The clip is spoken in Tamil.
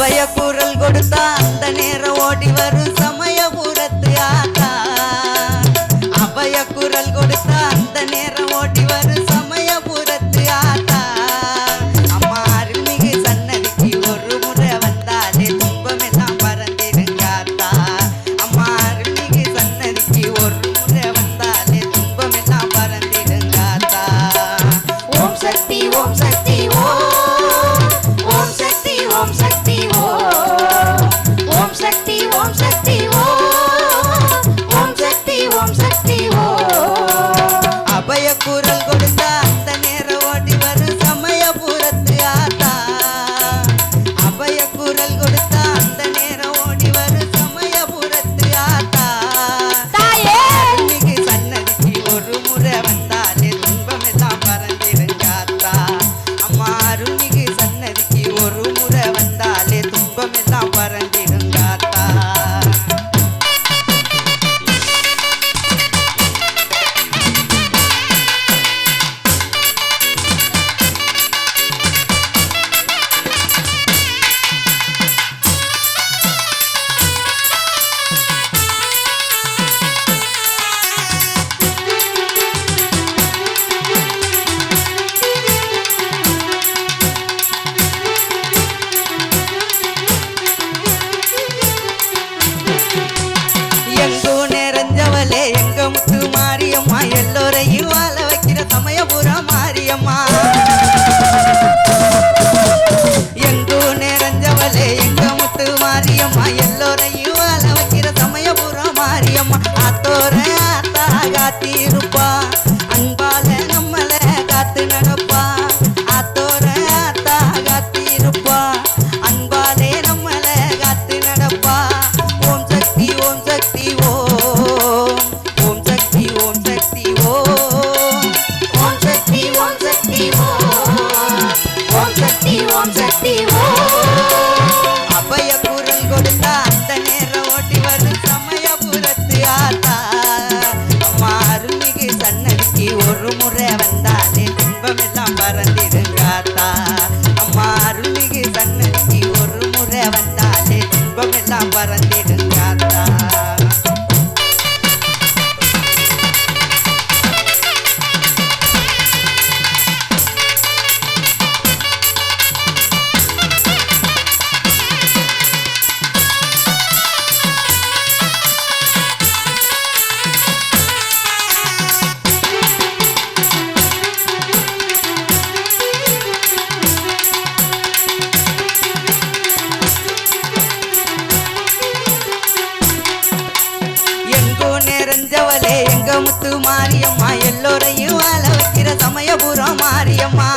அபய குரல் கொடுத்தா அந்த நேரம் ஓடி வரும். சமயபுரத்து ஆத்தா. அபய குரல் கொடுத்த அந்த நேரம் ஓடி வரும். சமயபுரத்து ஆத்தா. அபய குரல் கொடுத்த அந்த நேரம் ஓடி வரும். சமயபுரத்து ஆத்தா. சன்னதிக்கு ஒரு முறை வந்தாலே துன்பம் எல்லாம் பறந்திருந்தாத்தா அம்மா அருள்மிகு சன்னதிக்கு ஒரு முறை வந்தாலே துன்பம் எல்லாம் பற சக்தி ஓம் முத்து மாரியம்மா எல்லோரையும் வாழ வைக்கிற சமயபுரம் மாரியம்மா.